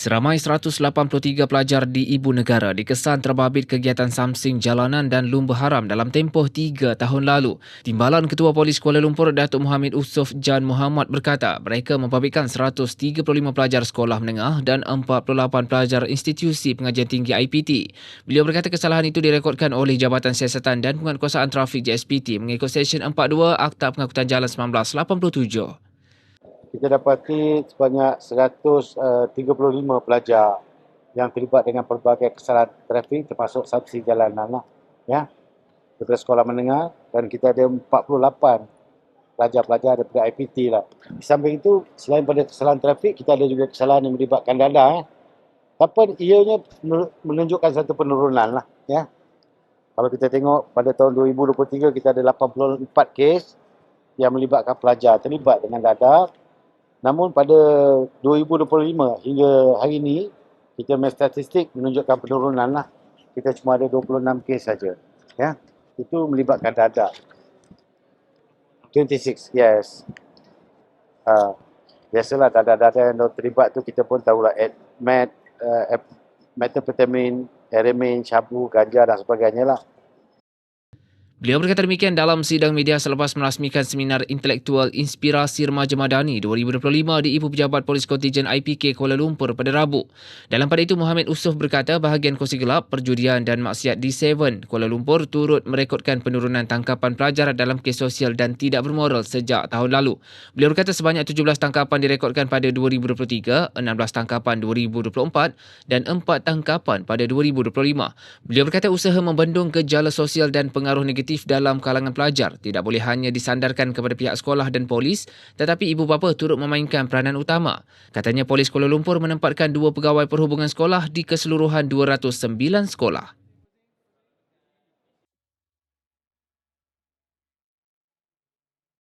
Seramai 183 pelajar di Ibu Negara dikesan terbabit kegiatan samsing jalanan dan lumba haram dalam tempoh tiga tahun lalu. Timbalan Ketua Polis Kuala Lumpur Datuk Muhammad Usof Jan Muhammad berkata mereka membabitkan 135 pelajar sekolah menengah dan 48 pelajar institusi pengajian tinggi IPT. Beliau berkata kesalahan itu direkodkan oleh Jabatan Siasatan dan Penguatkuasaan Trafik JSPT mengikut Seksyen 42 Akta Pengangkutan Jalan 1987 kita dapati sebanyak 135 eh, pelajar yang terlibat dengan pelbagai kesalahan trafik termasuk subsidi jalanan lah, ya daripada sekolah menengah dan kita ada 48 pelajar-pelajar daripada IPT lah. Di samping itu selain pada kesalahan trafik kita ada juga kesalahan yang melibatkan dada eh. Tapi ianya menunjukkan satu penurunan lah ya. Kalau kita tengok pada tahun 2023 kita ada 84 kes yang melibatkan pelajar terlibat dengan dada Namun pada 2025 hingga hari ini, kita punya statistik menunjukkan penurunan lah. Kita cuma ada 26 kes saja. Ya, itu melibatkan dada. 26, yes. Uh, biasalah dada-dada yang terlibat tu kita pun tahulah met, uh, methamphetamine, heroin, syabu, ganja dan sebagainya lah. Beliau berkata demikian dalam sidang media selepas merasmikan seminar intelektual Inspirasi Remaja Madani 2025 di Ibu Pejabat Polis Kontijen IPK Kuala Lumpur pada Rabu. Dalam pada itu, Muhammad Usuf berkata bahagian kursi gelap, perjudian dan maksiat D7 Kuala Lumpur turut merekodkan penurunan tangkapan pelajar dalam kes sosial dan tidak bermoral sejak tahun lalu. Beliau berkata sebanyak 17 tangkapan direkodkan pada 2023, 16 tangkapan 2024 dan 4 tangkapan pada 2025. Beliau berkata usaha membendung gejala sosial dan pengaruh negatif aktif dalam kalangan pelajar tidak boleh hanya disandarkan kepada pihak sekolah dan polis tetapi ibu bapa turut memainkan peranan utama. Katanya polis Kuala Lumpur menempatkan dua pegawai perhubungan sekolah di keseluruhan 209 sekolah.